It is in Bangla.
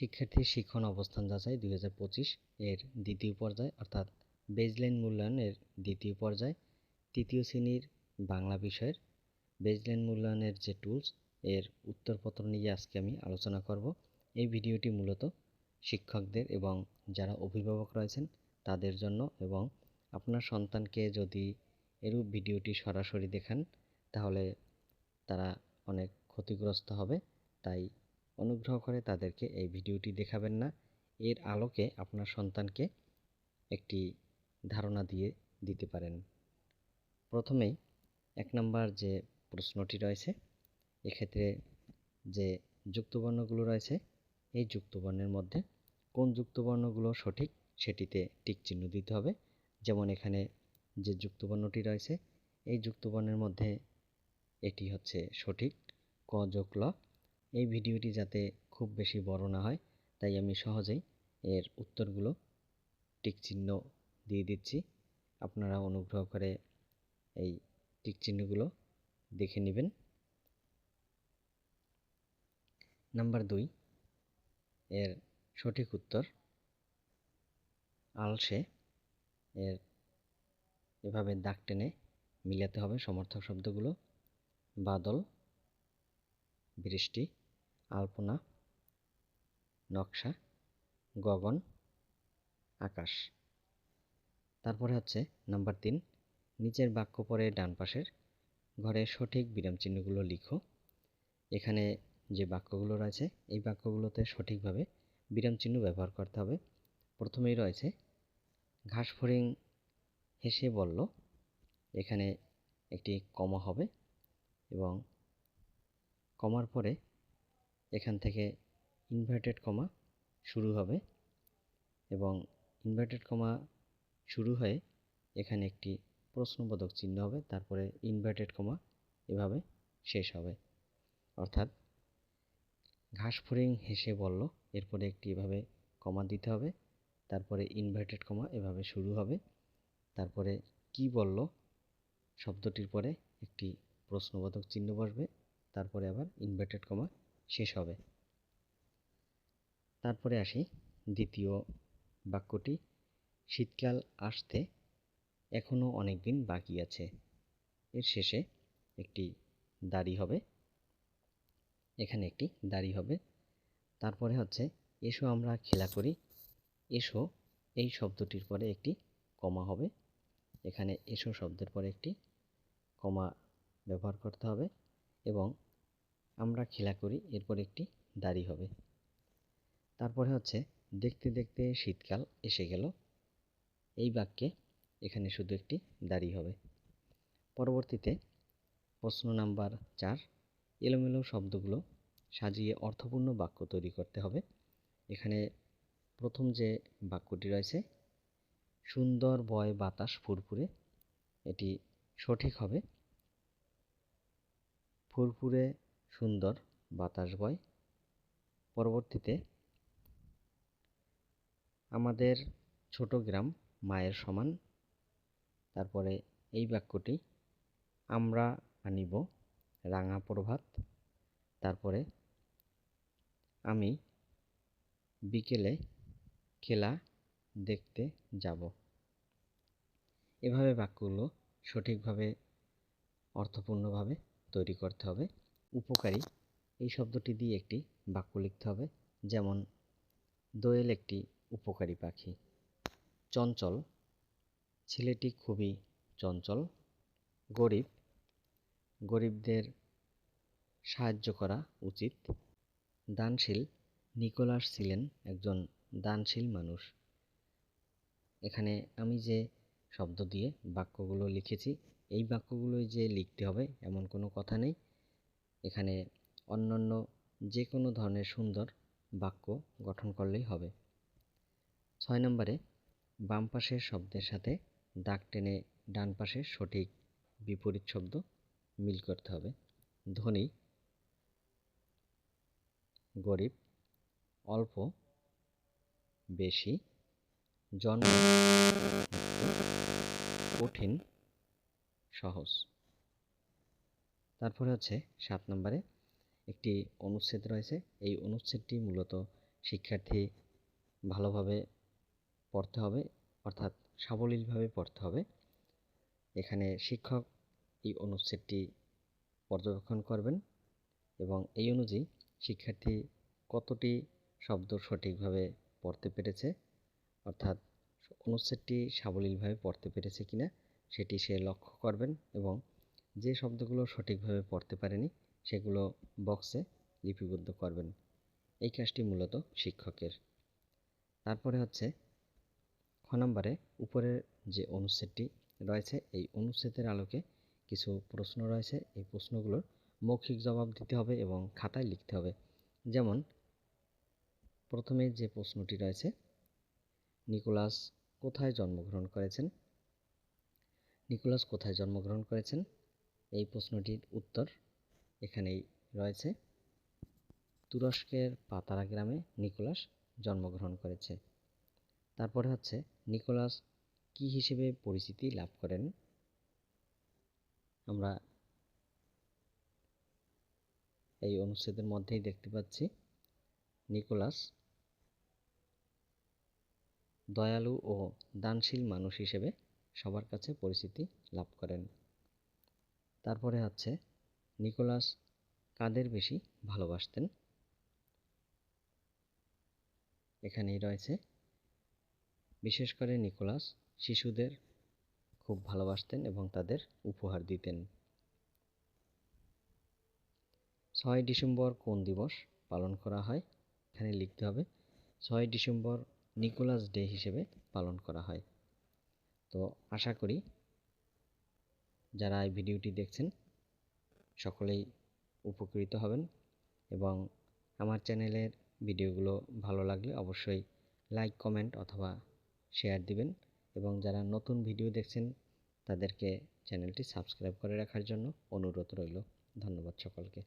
শিক্ষার্থীর শিক্ষণ অবস্থান যাচাই দুই হাজার পঁচিশ এর দ্বিতীয় পর্যায়, অর্থাৎ বেজলাইন মূল্যায়নের দ্বিতীয় পর্যায়, তৃতীয় শ্রেণির বাংলা বিষয়ের বেজলাইন মূল্যায়নের যে টুলস এর উত্তরপত্র নিয়ে আজকে আমি আলোচনা করব। এই ভিডিওটি মূলত শিক্ষকদের এবং যারা অভিভাবক রয়েছেন তাদের জন্য এবং আপনার সন্তানকে যদি এরূপ ভিডিওটি সরাসরি দেখান, তাহলে তারা অনেক ক্ষতিগ্রস্ত হবে। তাই অনুগ্রহ করে তাদেরকে এই ভিডিওটি দেখাবেন না। এর আলোকে আপনার সন্তানকে একটি ধারণা দিয়ে দিতে পারেন। প্রথমেই এক নম্বর যে প্রশ্নটি রয়েছে, এক্ষেত্রে যে যুক্তবর্ণগুলো রয়েছে, এই যুক্তবর্ণের মধ্যে কোন যুক্তবর্ণগুলো সঠিক সেটিতে টিক চিহ্ন দিতে হবে। যেমন এখানে যে যুক্তবর্ণটি রয়েছে, এই যুক্তবর্ণের মধ্যে এটি হচ্ছে সঠিক ক যোগ ল। এই ভিডিওটি যাতে খুব বেশি বড় না হয়, তাই আমি সহজেই এর উত্তরগুলো টিক চিহ্ন দিয়ে দিচ্ছি। আপনারা অনুগ্রহ করে এই টিক চিহ্নগুলো দেখে নেবেন। নাম্বার দুই, এর সঠিক উত্তর। আলসে এর এভাবে দাগ টেনে মিলাতে হবে সমর্থক শব্দগুলো। বাদল, বৃষ্টি আলপনা, নকশা, গগন, আকাশ। তারপরে হচ্ছে নাম্বার তিন, নিচের বাক্য পরে ডান পাশের ঘরে সঠিক বিরাম চিহ্নগুলো লিখো। এখানে যে বাক্যগুলো রয়েছে, এই বাক্যগুলোতে সঠিকভাবে বিরাম চিহ্ন ব্যবহার করতে হবে। প্রথমেই রয়েছে, ঘাস ফড়িং হেসে বলল, এখানে একটি কমা হবে এবং কমার পরে এখান থেকে ইনভার্টেড কমা শুরু হবে এবং ইনভার্টেড কমা শুরু হয়ে এখানে একটি প্রশ্নবোধক চিহ্ন হবে, তারপরে ইনভার্টেড কমা এভাবে শেষ হবে। অর্থাৎ ঘাস ফড়িং হেসে বলল, এরপরে একটি এভাবে কমা দিতে হবে, তারপরে ইনভার্টেড কমা এভাবে শুরু হবে, তারপরে কি বলল, শব্দটির পরে একটি প্রশ্নবোধক চিহ্ন বসবে, তারপরে আবার ইনভার্টেড কমা শেষ হবে। তারপরে আসি দ্বিতীয় বাক্যটি। শীতকাল আসতে এখনও অনেক দিন বাকি আছে। এর শেষে একটি দাড়ি হবে। এখানে একটি দাড়ি হবে। তারপরে হচ্ছে, এসো আমরা খেলা করি। এসো। এই শব্দটির পরে একটি কমা হবে। এখানে এসো শব্দের পরে একটি কমা ব্যবহার করতে হবে এবং আমরা খেলা করি, এরপর একটি দাড়ি হবে। তারপরে হচ্ছে, দেখতে দেখতে শীতকাল এসে গেল। এই বাক্যে এখানে শুধু একটি দাড়ি হবে। পরবর্তীতে প্রশ্ন নাম্বার চার, এলোমেলো শব্দগুলো সাজিয়ে অর্থপূর্ণ বাক্য তৈরি করতে হবে। এখানে প্রথম যে বাক্যটি রয়েছে, সুন্দর বয় বাতাস ফুরফুরে, এটি সঠিক হবে। ফুরফুরে সুন্দর বাতাস বয়। পরবর্তীতে আমাদের ছোট গ্রাম মায়ের সমান। তারপরে এই বাক্যটি, আমরা আনিব রাঙা প্রভাত। তারপরে, আমি বিকেলে খেলা দেখতে যাব। এভাবে বাক্যগুলো সঠিকভাবে, অর্থপূর্ণভাবে তৈরি করতে হবে। উপকারী। এই শব্দটি দিয়ে একটি বাক্য লিখতে হবে, যেমন, দোয়েল একটি উপকারী পাখি। চঞ্চল, ছেলেটি খুবই চঞ্চল। গরিব, গরিবদের সাহায্য করা উচিত। দানশীল, নিকোলাস ছিলেন একজন দানশীল মানুষ। এখানে আমি যে শব্দ দিয়ে বাক্যগুলো লিখেছি, এই বাক্যগুলোই যে লিখতে হবে, এমন কোনো কথা নেই। এখানে অন্যান্য যে কোনো ধরনের সুন্দর বাক্য গঠন করলেই হবে। ছয় নম্বরে, বাম পাশের শব্দের সাথে দাগ টেনে ডান পাশের সঠিক বিপরীত শব্দ মিল করতে হবে। ধনী গরিব, অল্প, বেশি, জন্ম কঠিন, সহজ। তারপরে হচ্ছে সাত নম্বরে একটি অনুচ্ছেদ রয়েছে। এই অনুচ্ছেদটি মূলত শিক্ষার্থী ভালোভাবে পড়তে হবে, অর্থাৎ সাবলীলভাবে পড়তে হবে। এখানে শিক্ষক এই অনুচ্ছেদটি পর্যবেক্ষণ করবেন এবং এই অনুযায়ী শিক্ষার্থী কতটি শব্দ সঠিকভাবে পড়তে পেরেছে, অর্থাৎ অনুচ্ছেদটি সাবলীলভাবে পড়তে পেরেছে কিনা, সেটি সে লক্ষ্য করবেন এবং যে শব্দগুলো সঠিকভাবে পড়তে পারেনি, সেগুলো বক্সে লিপিবদ্ধ করবেন। এই কাজটি মূলত শিক্ষকের। তারপরে হচ্ছে, খ নম্বরে উপরের যে অনুচ্ছেদটি রয়েছে, এই অনুচ্ছেদের আলোকে কিছু প্রশ্ন রয়েছে। এই প্রশ্নগুলোর মৌখিক জবাব দিতে হবে এবং খাতায় লিখতে হবে। যেমন, প্রথমে যে প্রশ্নটি রয়েছে, নিকোলাস কোথায় জন্মগ্রহণ করেছেন? নিকোলাস কোথায় জন্মগ্রহণ করেছেন? এই প্রশ্নটির উত্তর এখানেই রয়েছে। তুরস্কের পাতারা গ্রামে নিকোলাস জন্মগ্রহণ করেছে। তারপরে হচ্ছে, নিকোলাস কি হিসেবে পরিচিতি লাভ করেন? আমরা এই অনুচ্ছেদের মধ্যেই দেখতে পাচ্ছি, নিকোলাস দয়ালু ও দানশীল মানুষ হিসেবে সবার কাছে পরিচিতি লাভ করেন। তারপরে হচ্ছে নিকোলাস কাদের বেশি ভালোবাসতেন? এখানেই রয়েছে। বিশেষ করে নিকোলাস শিশুদের খুব ভালোবাসতেন এবং তাদের উপহার দিতেন। ছয় ডিসেম্বর কোন দিবস পালন করা হয়? এখানে লিখতে হবে, ছয় ডিসেম্বর নিকোলাস ডে হিসেবে পালন করা হয়। তো আশা করি যারা এই ভিডিওটি দেখছেন, সকলেই উপকৃত হবেন এবং আমার চ্যানেলের ভিডিওগুলো ভালো লাগলে অবশ্যই লাইক, কমেন্ট অথবা শেয়ার দিবেন এবং যারা নতুন ভিডিও দেখছেন, তাদেরকে চ্যানেলটি সাবস্ক্রাইব করে রাখার জন্য অনুরোধ রইল। ধন্যবাদ সকলকে।